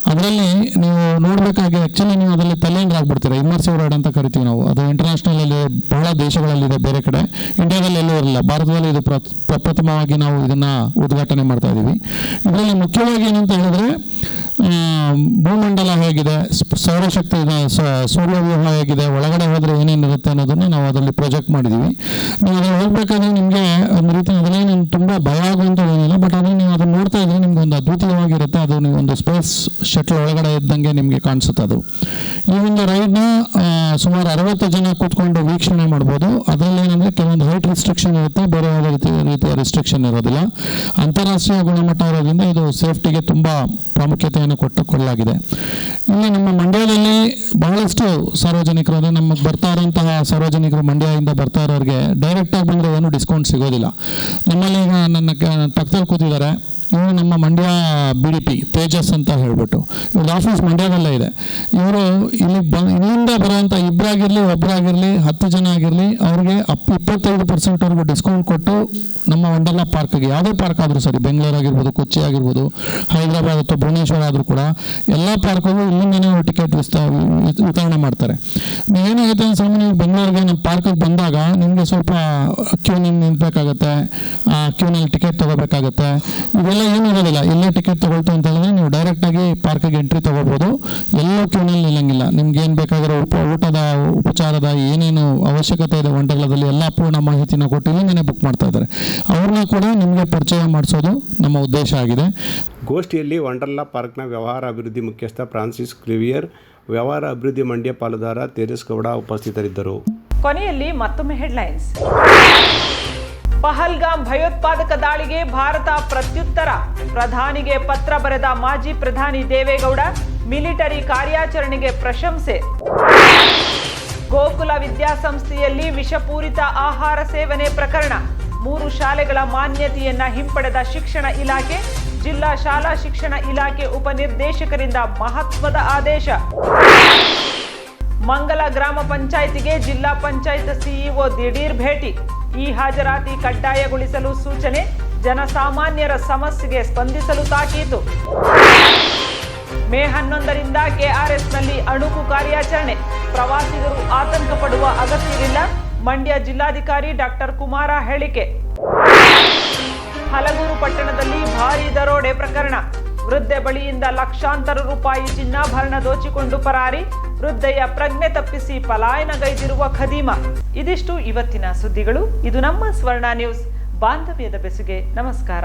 ಅದರಲ್ಲಿ ನೀವು ನೋಡಬೇಕಾಗಿ ಆ್ಯಕ್ಚುಲಿ ನೀವು ಅದರಲ್ಲಿ ಆಗ್ಬಿಡ್ತೀರಾ. ಇಮರ್ಸಿವ್ ರೈಡ್ ಅಂತ ಕರಿತೀವಿ ನಾವು. ಅದು ಇಂಟರ್ನ್ಯಾಷನಲ್ ಅಲ್ಲಿ ಬಹಳ ದೇಶಗಳಲ್ಲಿದೆ ಬೇರೆ ಕಡೆ. ಇಂಡಿಯಾದಲ್ಲಿ ಎಲ್ಲೂ ಇರಲಿಲ್ಲ ಭಾರತದಲ್ಲಿ ಇದು ಪ್ರ- ಪ್ರಪ್ರಥಮವಾಗಿ ನಾವು ಇದನ್ನು ಉದ್ಘಾಟನೆ ಮಾಡ್ತಾ ಇದ್ದೀವಿ ಇದರಲ್ಲಿ ಮುಖ್ಯವಾಗಿ ಏನಂತ ಹೇಳಿದ್ರೆ ಭೂಮಂಡಲ ಹೇಗಿದೆ? ಸೌರಶಕ್ತಿ ಇದೆ, ಸ- ಸೂರ್ಯವ್ಯೂಹ ಹೇಗಿದೆ ಒಳಗಡೆ ಹೋದರೆ ಏನೇನಿರುತ್ತೆ ಅನ್ನೋದನ್ನು ನಾವು ಅದರಲ್ಲಿ ಪ್ರೊಜೆಕ್ಟ್ ಮಾಡಿದ್ದೀವಿ ನೀವು ಅದನ್ನು ಹೋಗ್ಬೇಕಾದ್ರೆ ನಿಮಗೆ ಒಂದು ರೀತಿ ಅದನ್ನೇ ನಾನು ತುಂಬ ಭಯ ಆಗುವಂಥ ಏನಿಲ್ಲ ಬಟ್ ಆದರೆ ನೀವು ಅದನ್ನು ನೋಡ್ತಾ ಇದ್ರೆ ನಿಮ್ಗೆ ಒಂದು ಅದ್ಭುತವಾಗಿರುತ್ತೆ. ಅದು ನೀವು ಒಂದು ಸ್ಪೇಸ್ ಶಟ್ಲ್ ಒಳಗಡೆ ಇದ್ದಂಗೆ ನಿಮಗೆ ಕಾಣಿಸುತ್ತೆ ಅದು. ಈ ಒಂದು ರೈಡ್ನ ಸುಮಾರು ಅರವತ್ತು ಜನ ಕೂತ್ಕೊಂಡು ವೀಕ್ಷಣೆ ಮಾಡ್ಬೋದು. ಅದರಲ್ಲಿ ಏನಂದರೆ ಕೆಲವೊಂದು ಹೈಟ್ ರಿಸ್ಟ್ರಿಕ್ಷನ್ ಇರುತ್ತೆ ಬೇರೆ ಯಾವುದೇ ರೀತಿ ರೀತಿಯ ರಿಸ್ಟ್ರಿಕ್ಷನ್ ಇರೋದಿಲ್ಲ. ಅಂತಾರಾಷ್ಟ್ರೀಯ ಗುಣಮಟ್ಟ ಇರೋದ್ರಿಂದ ಇದು ಸೇಫ್ಟಿಗೆ ತುಂಬ ಪ್ರಾಮುಖ್ಯತೆಯನ್ನು ಕೊಟ್ಟು ಕೊಡಲಾಗಿದೆ. ಇನ್ನು ನಮ್ಮ ಮಂಡ್ಯದಲ್ಲಿ ಬಹಳಷ್ಟು ಸಾರ್ವಜನಿಕರು, ಅಂದರೆ ನಮಗೆ ಬರ್ತಾ ಇರೋಂತಹ ಸಾರ್ವಜನಿಕರು ಮಂಡ್ಯದಿಂದ ಬರ್ತಾ ಇರೋರಿಗೆ ಡೈರೆಕ್ಟಾಗಿ ಬಂದರೆ ಏನು ಡಿಸ್ಕೌಂಟ್ ಸಿಗೋದಿಲ್ಲ. ನಮ್ಮಲ್ಲಿ ಈಗ ನನ್ನ ಪಕ್ಕದಲ್ಲಿ ಕೂತಿದ್ದಾರೆ. ಇವರು ನಮ್ಮ Mandya B D P Tejas ಅಂತ ಹೇಳ್ಬಿಟ್ಟು. ಇವ್ರದ್ದು ಆಫೀಸ್ ಮಂಡ್ಯದಲ್ಲೇ ಇದೆ. ಇವರು ಇಲ್ಲಿ ಬ, ಇಲ್ಲಿಂದ ಬರುವಂಥ ಇಬ್ಬರಾಗಿರಲಿ ಒಬ್ಬರಾಗಿರಲಿ ಹತ್ತು ಜನ ಆಗಿರಲಿ, ಅವ್ರಿಗೆ ಅಪ್ ಇಪ್ಪತ್ತೈದು ಪರ್ಸೆಂಟ್ವರೆಗೂ ಡಿಸ್ಕೌಂಟ್ ಕೊಟ್ಟು ನಮ್ಮ ವಂಡರ್ಲಾ ಪಾರ್ಕ್ಗೆ ಯಾವುದೇ ಪಾರ್ಕ್ ಆದರೂ ಸರಿ, ಬೆಂಗಳೂರು ಆಗಿರ್ಬೋದು, ಕೊಚ್ಚಿ ಆಗಿರ್ಬೋದು, ಹೈದರಾಬಾದ್ ಅಥವಾ ಭುವನೇಶ್ವರ ಆದರೂ ಕೂಡ ಎಲ್ಲ ಪಾರ್ಕ್ಗೂ ಇಲ್ಲಿಂದನೇ ಟಿಕೆಟ್ ವಿಸ್ತಾ ವಿತರಣೆ ಮಾಡ್ತಾರೆ. ನೀವೇನಾಗುತ್ತೆ ಅಂದ್ರೆ ಸಾಮಾನ್ಯ ಬೆಂಗಳೂರಿಗೆ ನಮ್ಮ ಪಾರ್ಕಿಗೆ ಬಂದಾಗ ನಿಮಗೆ ಸ್ವಲ್ಪ ಕ್ಯೂನಲ್ಲಿ ಆ ಕ್ಯೂನಲ್ಲಿ ಟಿಕೆಟ್ ತೊಗೋಬೇಕಾಗತ್ತೆ. ಇವೆಲ್ಲ ಏನೂ ಇರೋದಿಲ್ಲ. ಇಲ್ಲೇ ಟಿಕೆಟ್ ತೊಗೊಳ್ತು ಅಂತ ಹೇಳಿದ್ರೆ ನೀವು ಡೈರೆಕ್ಟಾಗಿ ಪಾರ್ಕಿಗೆ ಎಂಟ್ರಿ ತೊಗೋಬೋದು. ಎಲ್ಲೋ ಕ್ಯೂನಲ್ಲಿ ನಿಲ್ಲಂಗಿಲ್ಲ. ನಿಮ್ಗೆ ಏನು ಬೇಕಾಗಿರೋ ಉಪ ಊಟದ, ಉಪಚಾರದ ಏನೇನು ಅವಶ್ಯಕತೆ ಇದೆ ವಂಡರ್ಲಾದಲ್ಲಿ ಎಲ್ಲ ಪೂರ್ಣ ಮಾಹಿತಿನ ಕೊಟ್ಟು ಇಲ್ಲಿಂದನೇ ಬುಕ್ ಮಾಡ್ತಾ ಇದ್ದಾರೆ. ಅವ್ರನ್ನ ಕೂಡ ನಿಮಗೆ ಪರಿಚಯ ಮಾಡಿಸೋದು ನಮ್ಮ ಉದ್ದೇಶ ಆಗಿದೆ. ಗೋಷ್ಠಿಯಲ್ಲಿ ವಂಡರ್ಲಾ ಪಾರ್ಕ್ನ ವ್ಯವಹಾರ ಅಭಿವೃದ್ಧಿ ಮುಖ್ಯಸ್ಥ ಫ್ರಾನ್ಸಿಸ್ ಕ್ಲಿವಿಯರ್ ವ್ಯವಹಾರ ಅಭಿವೃದ್ಧಿ ಮಂಡ್ಯ ಪಾಲುದಾರ ತೇಜಸ್ ಗೌಡ ಉಪಸ್ಥಿತರಿದ್ದರು. ಕೊನೆಯಲ್ಲಿ ಮತ್ತೊಮ್ಮೆ ಹೆಡ್ಲೈನ್ಸ್ ಪಹಲ್ಗಾಮ್ ಭಯೋತ್ಪಾದಕ ದಾಳಿಗೆ ಭಾರತ ಪ್ರತ್ಯುತ್ತರ. ಪ್ರಧಾನಿಗೆ ಪತ್ರ ಬರೆದ ಮಾಜಿ ಪ್ರಧಾನಿ ದೇವೇಗೌಡ ಮಿಲಿಟರಿ ಕಾರ್ಯಾಚರಣೆಗೆ ಪ್ರಶಂಸೆ. ಗೋಕುಲ ವಿದ್ಯಾಸಂಸ್ಥೆಯಲ್ಲಿ ವಿಷಪೂರಿತ ಆಹಾರ ಸೇವನೆ ಪ್ರಕರಣ. ಮೂರು ಶಾಲೆಗಳ ಮಾನ್ಯತೆಯನ್ನ ಹಿಂಪಡೆದ ಶಿಕ್ಷಣ ಇಲಾಖೆ, ಜಿಲ್ಲಾ ಶಾಲಾ ಶಿಕ್ಷಣ ಇಲಾಖೆ ಉಪನಿರ್ದೇಶಕರಿಂದ ಮಹತ್ವದ ಆದೇಶ. ಮಂಗಲ ಗ್ರಾಮ ಪಂಚಾಯಿತಿಗೆ ಜಿಲ್ಲಾ ಪಂಚಾಯತ್ ಸಿಇಒ ದಿಢೀರ್ ಭೇಟಿ. ಈ ಹಾಜರಾತಿ ಕಡ್ಡಾಯಗೊಳಿಸಲು ಸೂಚನೆ, ಜನಸಾಮಾನ್ಯರ ಸಮಸ್ಯೆಗೆ ಸ್ಪಂದಿಸಲು ತಾಕೀತು. ಮೇ ಹನ್ನೊಂದರಿಂದ ಕೆಆರ್ಎಸ್ನಲ್ಲಿ ಅಣುಕು ಕಾರ್ಯಾಚರಣೆ. ಪ್ರವಾಸಿಗರು ಆತಂಕ ಪಡುವ ಅಗತ್ಯವಿಲ್ಲ. ಮಂಡ್ಯ ಜಿಲ್ಲಾಧಿಕಾರಿ ಡಾಕ್ಟರ್ ಕುಮಾರ ಹೇಳಿಕೆ. ಹಲಗೂರು ಪಟ್ಟಣದಲ್ಲಿ ಭಾರೀ ದರೋಡೆ ಪ್ರಕರಣ. ವೃದ್ಧೆ ಬಳಿಯಿಂದ ಲಕ್ಷಾಂತರ ರೂಪಾಯಿ ಚಿನ್ನಾಭರಣ ದೋಚಿಕೊಂಡು ಪರಾರಿ. ವೃದ್ಧೆಯ ಪ್ರಜ್ಞೆ ತಪ್ಪಿಸಿ ಪಲಾಯನಗೈದಿರುವ ಖದೀಮ. ಇದಿಷ್ಟು ಇವತ್ತಿನ ಸುದ್ದಿಗಳು. ಇದು ನಮ್ಮ ಸ್ವರ್ಣ ನ್ಯೂಸ್. ಬಾಂಧವ್ಯದ ಬೆಸುಗೆ ನಮಸ್ಕಾರ.